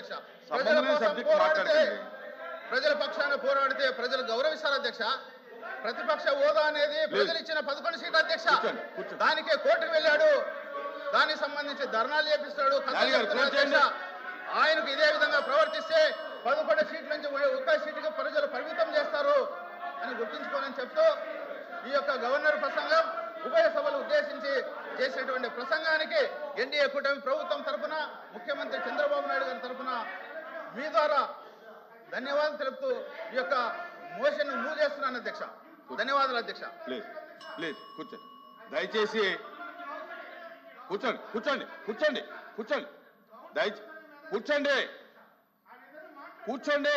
అధ్యక్ష. ప్రజల కోసం పోరాడితే. ప్రజల పక్షాన పోరాడితే ప్రజలు గౌరవిస్తారు అధ్యక్ష. ప్రతిపక్ష హోదా అనేది ప్రజలు ఇచ్చిన పదకొండు సీట్ల అధ్యక్ష. దానికే కోర్టుకు వెళ్ళాడు. దానికి సంబంధించి ధర్నాలు చేపిస్తాడు. ఆయనకు ఇదే విధంగా ప్రవర్తిస్తే పదకొండు సీట్ల నుంచి ఒక్క సీటుకి ప్రజలు పరిమితం చేస్తారు అని గుర్తుంచుకోనని చెప్తూ ఈ యొక్క గవర్నర్ ప్రసంగం ఉభయ సభలు ఉద్దేశించి చేసినటువంటి ప్రసంగానికి ఎన్డీఏ కూటమి ప్రభుత్వం తరపున ముఖ్యమంత్రి చంద్రబాబు నాయుడు మీ ద్వారా ధన్యవాదాలు తెలుపుతూ ఈ యొక్క మోషన్ మూవ్ చేస్తున్నాను అధ్యక్ష. ధన్యవాదాలు అధ్యక్ష. ప్లీజ్ ప్లీజ్ కూర్చోండి. దయచేసి కూర్చోండి కూర్చోండి కూర్చోండి కూర్చోండి. దయచే కూర్చోండి. కూర్చోండి.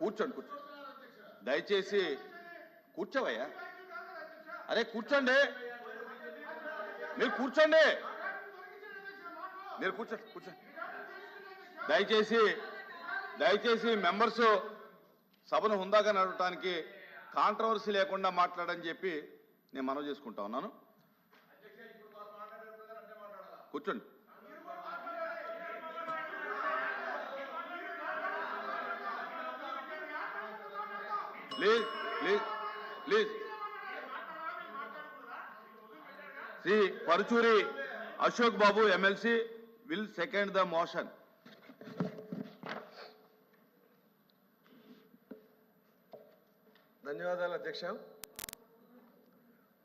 కూర్చోండి కూర్చోండి. దయచేసి కూర్చోవయ్యా. అరే కూర్చోండి. మీరు కూర్చోండి. మీరు కూర్చో కూర్చోండి దయచేసి దయచేసి మెంబర్స్ సభను హుందాగా నడవటానికి కాంట్రవర్సీ లేకుండా మాట్లాడని చెప్పి నేను మనవి చేసుకుంటా ఉన్నాను. కూర్చోండి. Please please please. Sri Paruchuri Ashok Babu MLC will second the motion ధన్యవాదాలు అధ్యక్ష.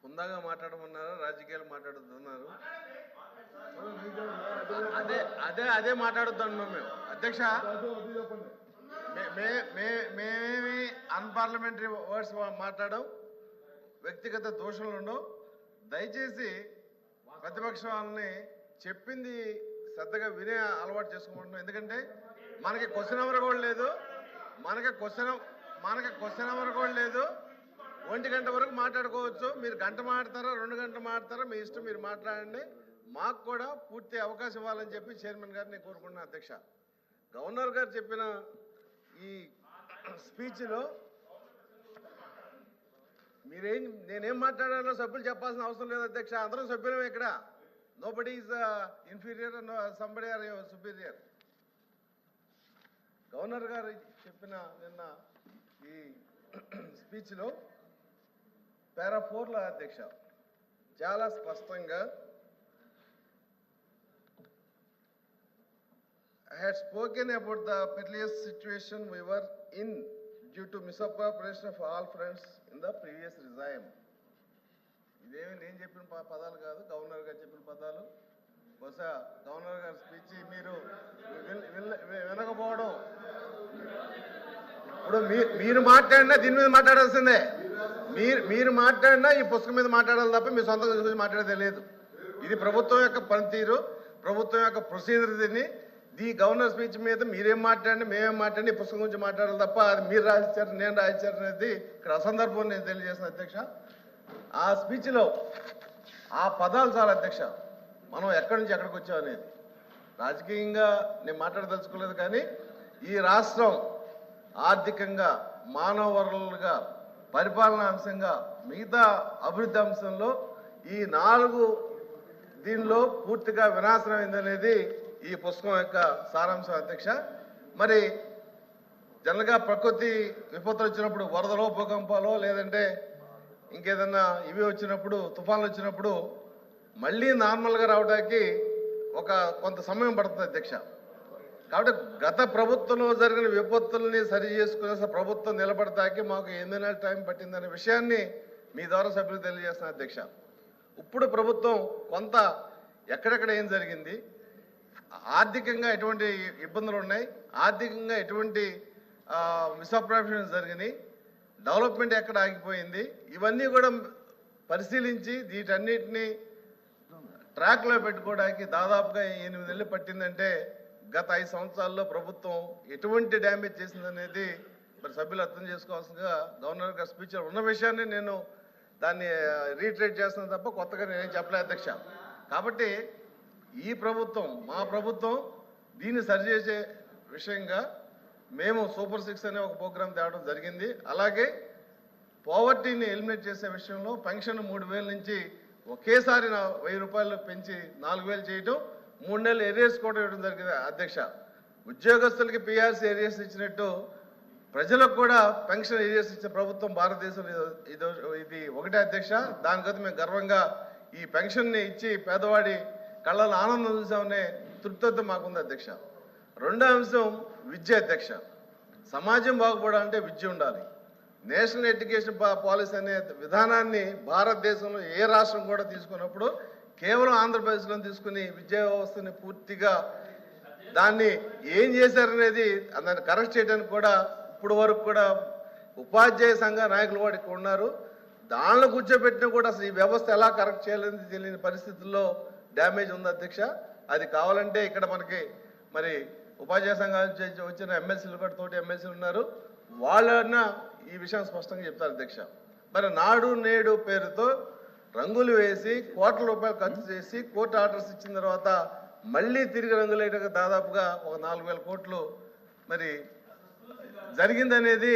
హుందాగా మాట్లాడమన్నారు? రాజకీయాలు మాట్లాడుతున్నారు. అదే అదే అదే మాట్లాడుతున్నాం మేము. అధ్యక్ష మే- మే- మేమేమి అన్పార్లమెంటరీ వర్డ్స్ మాట్లాడడం? వ్యక్తిగత దోషంలో ఉండవు దయచేసి ప్రతిపక్ష వాళ్ళని చెప్పింది శ్రద్ధగా వినే అలవాటు చేసుకోమంటున్నాం. ఎందుకంటే మనకి క్వశ్చన్ అవర్ కూడా లేదు. మనకి క్వశ్చన్ మనకి క్వశ్చన్ అవర్ కూడా లేదు. ఒంటి గంట వరకు మాట్లాడుకోవచ్చు. మీరు గంట మాట్లాడతారా? రెండు గంటలు మాట్లాడతారా? మీ ఇష్టం మీరు మాట్లాడండి. మాకు కూడా పూర్తి అవకాశం ఇవ్వాలని చెప్పి చైర్మన్ గారిని కోరుకుంటున్నాను అధ్యక్ష. గవర్నర్ గారు చెప్పిన ఈ స్పీచ్లో మీరేం నేనేం మాట్లాడాలో సభ్యులు చెప్పాల్సిన అవసరం లేదు అధ్యక్ష. అందరం సభ్యులమే ఇక్కడ. Nobody is inferior no somebody are superior governor గారు చెప్పిన నిన్న ఈ స్పీచ్లో పారా ఫోర్లో అధ్యక్ష చాలా స్పష్టంగా I had spoken about the perilous situation we were in due to misappropriation of all funds in the previous regime. ఇదేమి నేను చెప్పిన ప- పదాలు కాదు గవర్నర్ గారు చెప్పిన పదాలు. బహుశా గవర్నర్ గారి స్పీచ్ మీరు వినకపోవడం. ఇప్పుడు మీ- మీరు మాట్లాడినా దీని మీద మాట్లాడాల్సిందే. మీరు మీరు మాట్లాడినా ఈ పుస్తకం మీద మాట్లాడాలి తప్ప మీ సొంత గురించి మాట్లాడేది లేదు. ఇది ప్రభుత్వం యొక్క పనితీరు ప్రభుత్వం యొక్క ప్రొసీజర్ దీన్ని. ఈ గవర్నర్ స్పీచ్ మీద మీరేం మాట్లాడండి మేమేం మాట్లాడి ఈ పుస్తకం గురించి మాట్లాడాలి తప్ప అది మీరు రాయించారు నేను రాయించారు అనేది ఇక్కడ అసందర్భం నేను తెలియజేసిన అధ్యక్ష. ఆ స్పీచ్లో ఆ పదాలు చాలా అధ్యక్ష. మనం ఎక్కడి నుంచి ఎక్కడికి వచ్చాం అనేది. రాజకీయంగా నేను మాట్లాడదలుచుకోలేదు కానీ ఈ రాష్ట్రం ఆర్థికంగా మానవ వనరులుగా పరిపాలనా అంశంగా మిగతా అభివృద్ధి అంశంలో ఈ నాలుగు దీనిలో పూర్తిగా వినాశనం అయిందనేది ఈ పుస్తకం యొక్క సారాంశం అధ్యక్ష. మరి జనరల్గా ప్రకృతి విపత్తులు వచ్చినప్పుడు వరదలో భూకంపాలో లేదంటే ఇంకేదన్నా ఇవి వచ్చినప్పుడు తుఫాన్లు వచ్చినప్పుడు మళ్ళీ నార్మల్గా రావడానికి ఒక కొంత సమయం పడుతుంది అధ్యక్ష. కాబట్టి గత ప్రభుత్వంలో జరిగిన విపత్తుల్ని సరి చేసుకునే ప్రభుత్వం నిలబడటానికి మాకు ఎన్ని నెలల టైం పట్టిందనే విషయాన్ని మీ ద్వారా సభ్యులు తెలియజేస్తున్నా అధ్యక్ష. ఇప్పుడు ప్రభుత్వం కొంత ఎక్కడెక్కడ ఏం జరిగింది? ఆర్థికంగా ఎటువంటి ఇబ్బందులు ఉన్నాయి? ఆర్థికంగా ఎటువంటి మిస్అప్రాప్షన్ జరిగినాయి? డెవలప్మెంట్ ఎక్కడ ఆగిపోయింది? ఇవన్నీ కూడా పరిశీలించి వీటన్నిటిని ట్రాక్లో పెట్టుకోవడానికి దాదాపుగా ఎనిమిది నెలలు పట్టిందంటే గత ఐదు సంవత్సరాల్లో ప్రభుత్వం ఎటువంటి డ్యామేజ్ చేసిందనేది మరి సభ్యులు అర్థం చేసుకోవాల్సిందిగా గవర్నర్ గారి స్పీచ్ ఉన్న విషయాన్ని నేను దాన్ని రీట్రేట్ చేస్తున్నాను తప్ప కొత్తగా నేనేం చెప్పలే అధ్యక్ష. కాబట్టి ఈ ప్రభుత్వం మా ప్రభుత్వం దీన్ని సరిచేసే విషయంగా మేము సూపర్ సిక్స్ అనే ఒక ప్రోగ్రాం తేవడం జరిగింది. అలాగే పావర్టీని ఎలిమినేట్ చేసే విషయంలో పెన్షన్ మూడు వేల నుంచి ఒకేసారి నా వెయ్యి రూపాయలు పెంచి నాలుగు వేలు చేయటం మూడు నెలలు ఏరియాస్ కూడా ఇవ్వడం జరిగింది అధ్యక్ష. ఉద్యోగస్తులకి పిఆర్సీ ఏరియాస్ ఇచ్చినట్టు ప్రజలకు కూడా పెన్షన్ ఏరియాస్ ఇచ్చిన ప్రభుత్వం భారతదేశం ఇది- ఇది ఇది ఒకటే అధ్యక్ష. దానికైతే మేము గర్వంగా ఈ పెన్షన్ని ఇచ్చి పేదవాడి కళ్ళలో ఆనందం చూసామనే తృప్తితో మాకుంది అధ్యక్ష. రెండో అంశం విద్య అధ్యక్ష సమాజం బాగుపడాలంటే విద్య ఉండాలి. నేషనల్ ఎడ్యుకేషన్ పాలసీ అనే విధానాన్ని భారతదేశంలో ఏ రాష్ట్రం కూడా తీసుకున్నప్పుడు కేవలం ఆంధ్రప్రదేశ్లో తీసుకుని విద్యా వ్యవస్థని పూర్తిగా దాన్ని ఏం చేశారనేది దాన్ని కరెక్ట్ చేయడానికి కూడా ఇప్పుడు వరకు కూడా ఉపాధ్యాయ సంఘ నాయకులు కూడా ఇక్కడ ఉన్నారు. దానిలో కూర్చోబెట్టినా కూడా అసలు ఈ వ్యవస్థ ఎలా కరెక్ట్ చేయాలని తెలియని పరిస్థితుల్లో డ్యామేజ్ ఉంది అధ్యక్ష. అది కావాలంటే ఇక్కడ మనకి మరి ఉపాధ్యాయ సంఘం నుంచి వచ్చిన ఎమ్మెల్సీలు కూడా తోటి ఎమ్మెల్సీలు ఉన్నారు. వాళ్ళన్నా ఈ విషయం స్పష్టంగా చెప్తారు అధ్యక్ష. మరి నాడు నేడు పేరుతో రంగులు వేసి కోట్ల రూపాయలు ఖర్చు చేసి కోర్టు ఆర్డర్స్ ఇచ్చిన తర్వాత మళ్ళీ తిరిగి రంగులేయడానికి దాదాపుగా ఒక నాలుగు వేల కోట్లు మరి జరిగిందనేది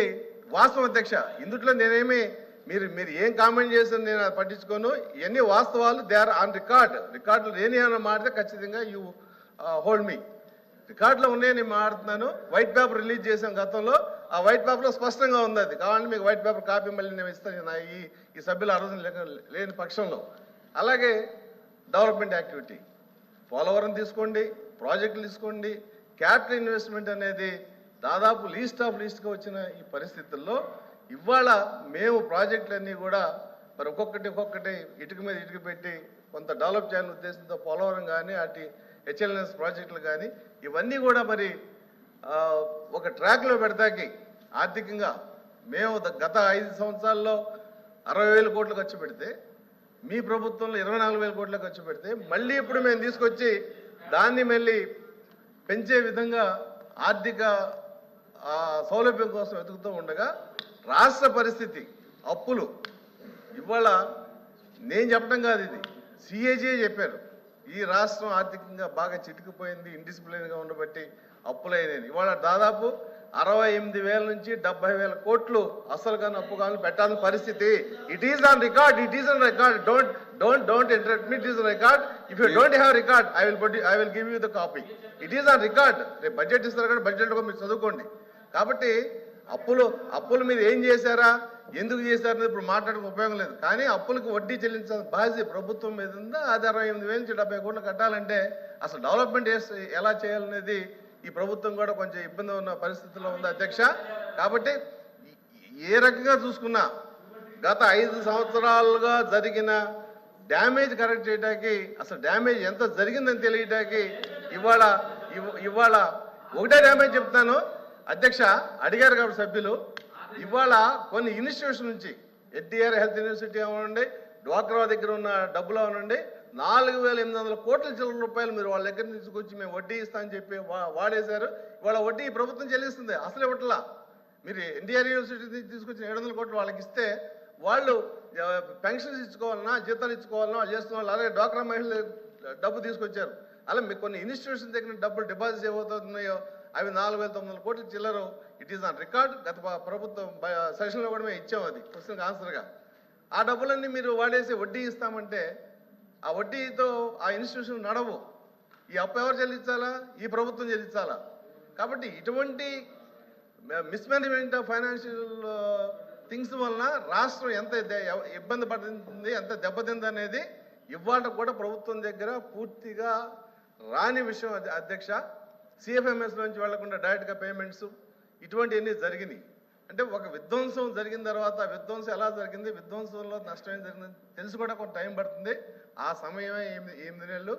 వాస్తవం అధ్యక్ష. ఇందుట్లో నేనేమి మీరు మీరు ఏం కామెంట్ చేసిన నేను అది పట్టించుకోను. ఇవన్నీ వాస్తవాలు. దే ఆర్ ఆన్ రికార్డ్ రికార్డులు లేని అన్న మాట ఖచ్చితంగా యూ హోల్డ్ మీ రికార్డులో ఉన్నాయని నేను మాట్లాడుతున్నాను. వైట్ పేపర్ రిలీజ్ చేసాం గతంలో. ఆ వైట్ పేపర్లో స్పష్టంగా ఉంది అది. కావాలంటే మీకు వైట్ పేపర్ కాపీ మళ్ళీ నేను ఇస్తాను. నా ఈ ఈ సభ్యులు ఆ లేని పక్షంలో. అలాగే డెవలప్మెంట్ యాక్టివిటీ పోలవరం తీసుకోండి ప్రాజెక్టులు తీసుకోండి. క్యాపిటల్ ఇన్వెస్ట్మెంట్ అనేది దాదాపు లీస్ట్ ఆఫ్ లీస్ట్గా వచ్చిన ఈ పరిస్థితుల్లో ఇవాళ మేము ప్రాజెక్టులన్నీ కూడా మరి ఒక్కొక్కటి ఒక్కొక్కటి ఇటుక మీద ఇటుక పెట్టి కొంత డెవలప్ చేయాలనే ఉద్దేశంతో పోలవరం కానీ అటు హెచ్ఎల్ఎస్ ప్రాజెక్టులు కానీ ఇవన్నీ కూడా మరి ఒక ట్రాక్లో పెడతాకి. ఆర్థికంగా మేము గత ఐదు సంవత్సరాల్లో అరవై వేల కోట్లు ఖర్చు పెడితే మీ ప్రభుత్వంలో ఇరవై నాలుగు వేల కోట్లు ఖర్చు పెడితే మళ్ళీ ఇప్పుడు మేము తీసుకొచ్చి దాన్ని మళ్ళీ పెంచే విధంగా ఆర్థిక సౌలభ్యం కోసం వెతుకుతూ ఉండగా రాష్ట్ర పరిస్థితి అప్పులు. ఇవాళ నేను చెప్పడం కాదు ఇది. సిఏజీ చెప్పారు. ఈ రాష్ట్రం ఆర్థికంగా బాగా చిటికిపోయింది ఇండిసిప్లిన్గా ఉండబట్టి అప్పులైనది ఇవాళ దాదాపు అరవై ఎనిమిది వేల నుంచి డెబ్బై వేల కోట్లు అసలు కానీ అప్పు కానీ పెట్టాల్సిన పరిస్థితి. It is on record it is on record don't don't don't interrupt me it is record if you don't have record I will I will give you the copy it is on record రేపు budget ఇస్తారు కానీ budget కూడా మీరు చదువుకోండి. కాబట్టి అప్పులు అప్పులు మీరు ఏం చేశారా? ఎందుకు చేశారనేది ఇప్పుడు మాట్లాడక ఉపయోగం లేదు. కానీ అప్పులకు వడ్డీ చెల్లించాల్సిన బాధ్యత ప్రభుత్వం మీద ఉందా? అది అరవై ఎనిమిది వేల నుంచి డెబ్బై కోట్లు కట్టాలంటే అసలు డెవలప్మెంట్ ఎలా చేయాలనేది ఈ ప్రభుత్వం కూడా కొంచెం ఇబ్బంది ఉన్న పరిస్థితుల్లో ఉంది అధ్యక్ష. కాబట్టి ఏ రకంగా చూసుకున్నా గత ఐదు సంవత్సరాలుగా జరిగిన డ్యామేజ్ కరెక్ట్ చేయడానికి అసలు డ్యామేజ్ ఎంత జరిగిందని తెలియడానికి ఇవాళ ఇవాళ ఒకటే డ్యామేజ్ చెప్తాను. అధ్యక్ష అడిగారు కాబట్టి సభ్యులు. ఇవాళ కొన్ని ఇన్స్టిట్యూషన్ నుంచి ఎన్టీఆర్ హెల్త్ యూనివర్సిటీ అవనండి డ్వాక్రా దగ్గర ఉన్న డబ్బులు అవనండి నాలుగు వేల ఎనిమిది వందల కోట్ల చిల్లర రూపాయలు మీరు వాళ్ళ దగ్గర తీసుకొచ్చి మేము వడ్డీ ఇస్తామని చెప్పి వా- వాడేశారు. ఇవాళ వడ్డీ ప్రభుత్వం చెల్లిస్తుంది. అసలు ఇవ్వట్లా? మీరు ఎన్టీఆర్ యూనివర్సిటీ నుంచి తీసుకొచ్చిన ఏడు వందల కోట్లు వాళ్ళకి ఇస్తే వాళ్ళు పెన్షన్స్ ఇచ్చుకోవాలన్నా జీతాలు ఇచ్చుకోవాలన్నా చేస్తున్న వాళ్ళు అలాగే డ్వాక్రా మహిళలు డబ్బు తీసుకొచ్చారు. అలా మీకు కొన్ని ఇన్స్టిట్యూషన్ దగ్గర డబ్బులు డిపాజిట్ ఏమవుతున్నాయో అవి నాలుగు వేల తొమ్మిది వందల కోట్లు చిల్లరు ఇట్ ఈస్ ఆన్ రికార్డ్ గత ప్రభుత్వం సెషన్లో కూడా మేము ఇచ్చాం అది క్వశ్చన్కి ఆన్సర్గా ఆ డబ్బులన్నీ మీరు వాడేసి వడ్డీ ఇస్తామంటే ఆ వడ్డీతో ఆ ఇన్స్టిట్యూషన్ నడవు. ఈ అప్పు ఎవరు చెల్లించాలా? ఈ ప్రభుత్వం చెల్లించాలా? కాబట్టి ఇటువంటి మిస్మేనేజ్మెంట్ ఆఫ్ ఫైనాన్షియల్ థింగ్స్ వలన రాష్ట్రం ఎంత ఇబ్బంది పడుతుంది ఎంత దెబ్బతింది అనేది ఇవాళ కూడా ప్రభుత్వం దగ్గర పూర్తిగా రాని విషయం అధ్యక్ష సిఎఫ్ఎంఎస్ నుంచి వెళ్ళకుండా డైరెక్ట్గా పేమెంట్స్ ఇటువంటివన్నీ జరిగినాయి. అంటే ఒక విధ్వంసం జరిగిన తర్వాత విధ్వంసం ఎలా జరిగింది? విధ్వంసంలో నష్టం ఏం జరిగింది? తెలిసి కూడా కొంత టైం పడుతుంది. ఆ సమయమే ఎనిమిది ఎనిమిది నెలలు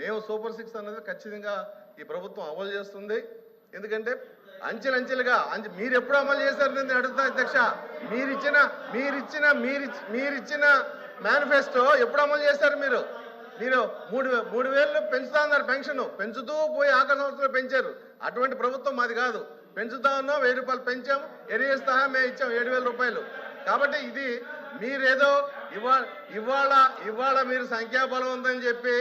మేము సూపర్ సిక్స్ అనేది ఖచ్చితంగా ఈ ప్రభుత్వం అమలు చేస్తుంది. ఎందుకంటే అంచెలంచెలుగా అంచె మీరు ఎప్పుడు అమలు చేశారు నేను అడుగుతా అధ్యక్ష. మీరిచ్చిన మీరిచ్చిన మీరి మీరిచ్చిన మేనిఫెస్టో ఎప్పుడు అమలు చేశారు మీరు? మీరు మూడు మూడు వేలు పెంచుతా ఉన్నారు పెన్షన్. పెంచుతూ పోయి ఆఖరి సంవత్సరం పెంచారు. అటువంటి ప్రభుత్వం మాది కాదు. పెంచుతా ఉన్నాం వెయ్యి రూపాయలు పెంచాం ఎరియస్ సహా మేము ఇచ్చాం ఏడు వేల రూపాయలు. కాబట్టి ఇది మీరేదో ఇవా ఇవాళ ఇవాళ మీరు సంఖ్యాబలం ఉందని చెప్పి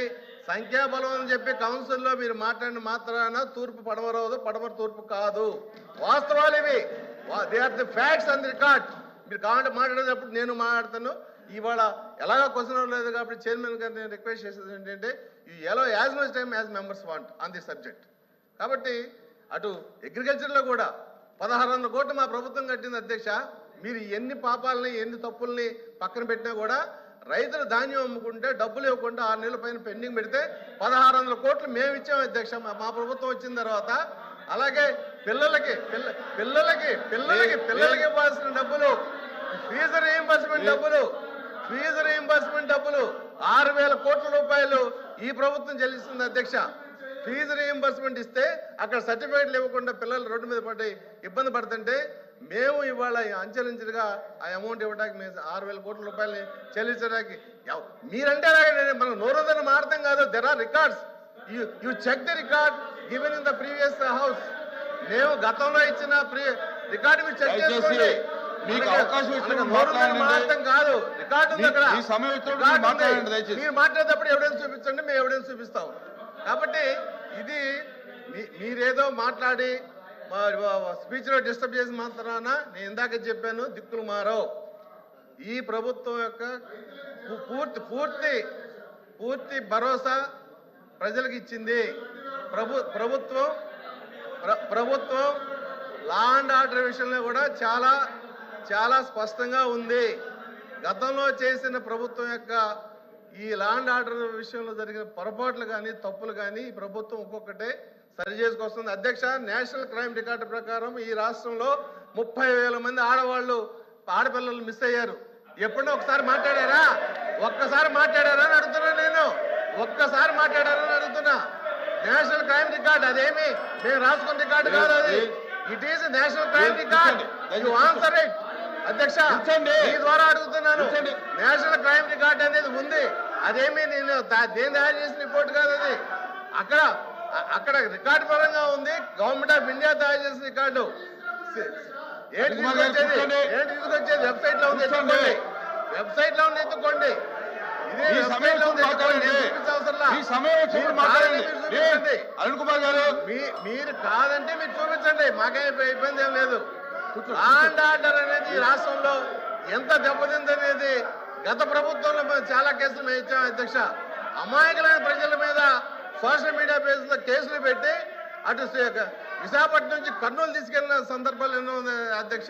సంఖ్యాబలం అని చెప్పి కౌన్సిల్లో మీరు మాట్లాడిన మాత్రాన తూర్పు పడమరవదు పడమర తూర్పు కాదు. వాస్తవాలు ఇవి. They are the facts and record మీరు కావాలంటే మాట్లాడేటప్పుడు నేను మాట్లాడతాను. ఇవాళ ఎలాగో క్వశ్చన్ లేదు కాబట్టి చైర్మన్ గారు నేను రిక్వెస్ట్ చేసేది ఏంటంటే you allow as much time as members want on the subject కాబట్టి అటు అగ్రికల్చర్లో కూడా పదహారు వందల కోట్లు మా ప్రభుత్వం కట్టింది అధ్యక్ష. మీరు ఎన్ని పాపాలని ఎన్ని తప్పుల్ని పక్కన పెట్టినా కూడా రైతులు ధాన్యం అమ్ముకుంటే డబ్బులు ఇవ్వకుండా ఆరు నెలల పైన పెండింగ్ పెడితే పదహారు వందల కోట్లు మేము ఇచ్చాం అధ్యక్ష. మా ప్రభుత్వం వచ్చిన తర్వాత అలాగే పిల్లలకి పిల్ల పిల్లలకి పిల్లలకి పిల్లలకి ఇవ్వాల్సిన డబ్బులు ఫీజు రీయింబర్స్మెంట్ డబ్బులు ఫీజు రీయింబర్స్మెంట్ డబ్బులు ఆరు వేల కోట్ల రూపాయలు ఈ ప్రభుత్వం చెల్లిస్తుంది అధ్యక్ష. ఫీజు రీయింబర్స్మెంట్ ఇస్తే అక్కడ సర్టిఫికేట్లు ఇవ్వకుండా పిల్లలు రోడ్డు మీద పడి ఇబ్బంది పడుతుంటే మేము ఇవాళ అంచెలంచెలుగా ఆ అమౌంట్ ఇవ్వడానికి మేము ఆరు వేల కోట్ల రూపాయలని చెల్లించడానికి మీరంటే మనం నోరుదన మారతం కాదు. There are records you check the record given in the previous house మేము గతంలో ఇచ్చిన రికార్డు మీరు చెక్ చేసుకోండి. మీకు అవకాశం ఇచ్చినప్పుడు కాదు. రికార్డు ఉంది అక్కడ. మీరు మాట్లాడేటప్పుడు ఎవిడెన్స్ చూపించండి మేము ఎవిడెన్స్ చూపిస్తాం. కాబట్టి ఇది మీరేదో మాట్లాడి స్పీచ్లో డిస్టర్బ్ చేసి మాత్రాన నేను ఇందాక చెప్పాను దిక్కులు మారవు. ఈ ప్రభుత్వం యొక్క పూర్తి పూర్తి పూర్తి భరోసా ప్రజలకు ఇచ్చింది. ప్రభు ప్రభుత్వం ప్ర- ప్రభుత్వం లా అండ్ ఆర్డర్ విషయంలో కూడా చాలా చాలా స్పష్టంగా ఉంది. గతంలో చేసిన ప్రభుత్వం యొక్క ఈ లా అండ్ ఆర్డర్ విషయంలో జరిగిన పొరపాట్లు కానీ తప్పులు కానీ ఈ ప్రభుత్వం ఒక్కొక్కటే సరి చేసుకొస్తుంది. అధ్యక్ష నేషనల్ క్రైమ్ రికార్డు ప్రకారం ఈ రాష్ట్రంలో ముప్పై వేల మంది ఆడవాళ్ళు ఆడపిల్లలు మిస్ అయ్యారు. ఎప్పుడో ఒకసారి మాట్లాడారా? ఒక్కసారి మాట్లాడారా అని అడుగుతున్నా నేను. ఒక్కసారి మాట్లాడారా అని అడుగుతున్నా. నేషనల్ క్రైమ్ రికార్డ్ అదేమి? మేము రాసుకున్న రికార్డు కాదు అది. It is national crime record you answer it అధ్యక్ష. మీ ద్వారా అడుగుతున్నాను. నేషనల్ క్రైమ్ రికార్డ్ అనేది ఉంది. అదేమి నేను దేని తయారు చేసిన రిపోర్ట్ కాదు అది. అక్కడ అక్కడ రికార్డు పరంగా ఉంది. గవర్నమెంట్ ఆఫ్ ఇండియా తయారు చేసిన రికార్డు. ఏంటి తీసుకొచ్చేది. ఏంటి తీసుకొచ్చేది? వెబ్సైట్లో ఉంది. ఎత్తుకోండి. వెబ్సైట్లో ఉంది ఎత్తుకోండి. అరుణ్ కుమార్ గారు? మీరు కాదంటే మీరు చూపించండి. మాకేం ఇబ్బ- ఇబ్బంది ఏం లేదు. అండ్ ఆర్డర్ అనేది ఈ రాష్ట్రంలో ఎంత దెబ్బతిందనేది గత ప్రభుత్వంలో చాలా కేసులు మేము ఇచ్చాం అధ్యక్ష. అమాయకులైన ప్రజల మీద సోషల్ మీడియా పేజ్లో కేసులు పెట్టి అటు విశాఖపట్నం నుంచి కర్నూలు తీసుకెళ్ళిన సందర్భాలు ఎన్నో ఉన్నాయి అధ్యక్ష.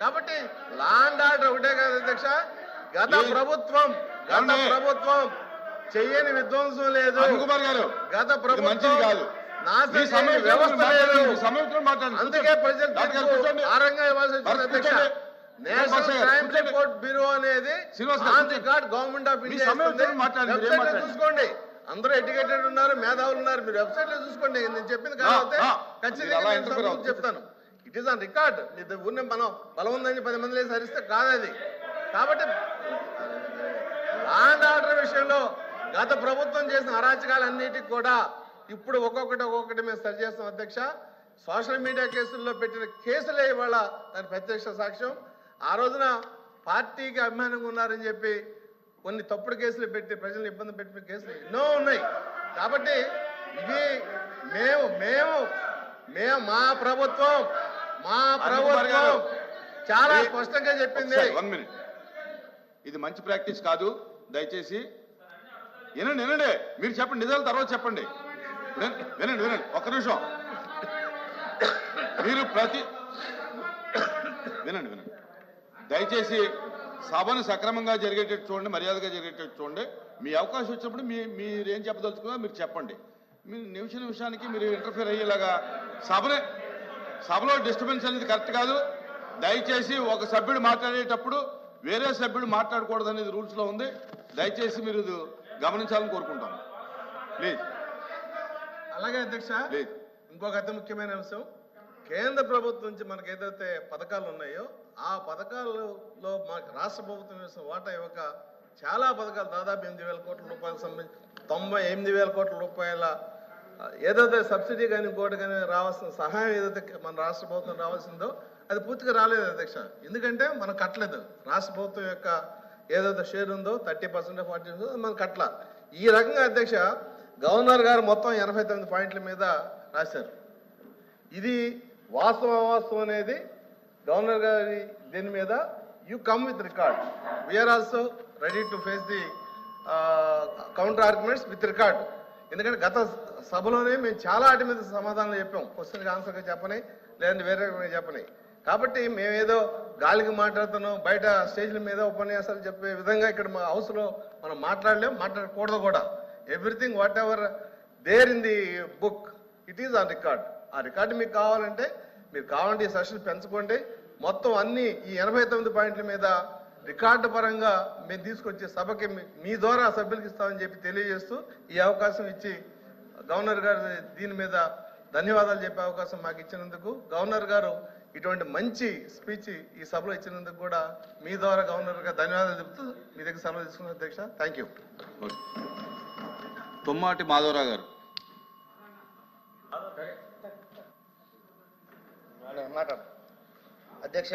కాబట్టి లా అండ్ ఆర్డర్ ఒకటే కాదు అధ్యక్ష. గత ప్రభుత్వం గత? ప్రభుత్వం చెయ్యని విధ్వంసం లేదు. గత ప్రభుత్వం అందుకే ప్రజలు. ఆరంగా ఇవ్వాల్సి వచ్చింది. నేషనల్. క్రైమ్. రిపోర్ట్ బ్యూరో అనేది on. Record government of India. చూసుకోండి అందరూ ఎడ్యుకేటెడ్ ఉన్నారు మేధావులు ఉన్నారు మీరు వెబ్సైట్లో చూసుకోండి నేను చెప్పింది కాకపోతే. ఖచ్చితంగా. చెప్తాను ఇట్ ఈస్ ఆన్ రికార్డ్ ఊరిని మనం బలం ఉందని పది మంది లేసి హరిస్తే కాదు అది కాబట్టి లాండ్ ఆర్డర్ విషయంలో గత ప్రభుత్వం చేసిన అరాచకాలన్నిటికి కూడా ఇప్పుడు ఒక్కొక్కటి ఒక్కొక్కటి మేము సరి చేస్తాం అధ్యక్ష. సోషల్ మీడియా కేసుల్లో పెట్టిన కేసులే ఇవాళ దాని ప్రత్యక్ష సాక్ష్యం. ఆ రోజున పార్టీకి అభిమానంగా ఉన్నారని చెప్పి కొన్ని తప్పుడు కేసులు పెట్టి ప్రజలను ఇబ్బంది పెట్టిన కేసులు ఎన్నో ఉన్నాయి. కాబట్టి ఇది మేము మేము మేము మా ప్రభుత్వం మా. ప్రభుత్వం చాలా స్పష్టంగా చెప్పింది. వన్ మినిట్ ఇది మంచి ప్రాక్టీస్ కాదు. దయచేసి వినండి వినండి. మీరు చెప్పండి నిజాలు తర్వాత చెప్పండి. వినండి వినండి ఒక్క నిమిషం. మీరు ప్రతి వినండి వినండి. దయచేసి సభను సక్రమంగా జరిగేటట్టు చూడండి మర్యాదగా జరిగేటట్టు చూడండి. మీ అవకాశం వచ్చినప్పుడు మీ మీరేం చెప్పదలుచుకుందో చెప్పదలుచుకున్నా మీరు చెప్పండి. మీరు నిమిష నిమిషానికి మీరు ఇంటర్ఫియర్ అయ్యేలాగా సభనే సభలో డిస్టర్బెన్స్ అనేది కరెక్ట్ కాదు. దయచేసి ఒక సభ్యుడు మాట్లాడేటప్పుడు వేరే సభ్యుడు మాట్లాడకూడదు అనేది రూల్స్లో ఉంది. దయచేసి మీరు ఇది గమనించాలని కోరుకుంటాను. ప్లీజ్ అలాగే అధ్యక్ష ఇంకొక అతి ముఖ్యమైన అంశం. కేంద్ర ప్రభుత్వం నుంచి మనకు ఏదైతే పథకాలు ఉన్నాయో ఆ పథకాలలో మనకు రాష్ట్ర ప్రభుత్వం వేసిన వాటా ఇవ్వక చాలా పథకాలు దాదాపు ఎనిమిది వేల కోట్ల రూపాయలకు సంబంధించి తొంభై ఎనిమిది వేల కోట్ల రూపాయల ఏదైతే సబ్సిడీ కానీ ఇంకోటి కానీ రావాల్సిన సహాయం ఏదైతే మన రాష్ట్ర ప్రభుత్వం రావాల్సిందో అది పూర్తిగా రాలేదు అధ్యక్ష. ఎందుకంటే మనం కట్టలేదు. రాష్ట్ర ప్రభుత్వం యొక్క ఏదైతే షేర్ ఉందో థర్టీ పర్సెంట్ ఫార్టీ మనం కట్టల. ఈ రకంగా అధ్యక్ష గవర్నర్ గారు మొత్తం ఎనభై తొమ్మిది పాయింట్ల మీద రాశారు. ఇది వాస్తవం అవాస్తవం అనేది గవర్నర్ గారి దీని మీద you come with record. We are also ready to face the counter arguments with record ఎందుకంటే గత సభలోనే మేము చాలా వాటి మీద సమాధానాలు చెప్పాం. క్వశ్చన్కి ఆన్సర్గా చెప్పని లేదంటే వేరే రకంగా చెప్పని. కాబట్టి మేమేదో గాలికి మాట్లాడుతున్నాం బయట స్టేజ్ల మీద ఉపన్యాసాలు చెప్పే విధంగా ఇక్కడ మా హౌస్లో మనం మాట్లాడలేం మాట్లాడకూడదు కూడా. Everything whatever there in the book it is on record ఆ రికార్డు మీకు కావాలంటే మీరు కావాలంటే ఈ సెషన్ పెంచుకోండి. మొత్తం అన్ని ఈ ఎనభై తొమ్మిది పాయింట్ల మీద రికార్డు పరంగా మేము తీసుకొచ్చే సభకి మీ- ద్వారా సభ్యులకు ఇస్తామని చెప్పి తెలియజేస్తూ ఈ అవకాశం ఇచ్చి గవర్నర్ గారు దీని మీద ధన్యవాదాలు చెప్పే అవకాశం మాకు ఇచ్చినందుకు గవర్నర్ గారు ఇటువంటి మంచి స్పీచ్ ఈ సభలో ఇచ్చినందుకు కూడా మీ ద్వారా గవర్నర్ గారు ధన్యవాదాలు చెప్తూ మీ దగ్గర సభలో తీసుకున్న అధ్యక్ష. థ్యాంక్ యూ తుమ్మాటి మాధవరావు గారు. అధ్యక్ష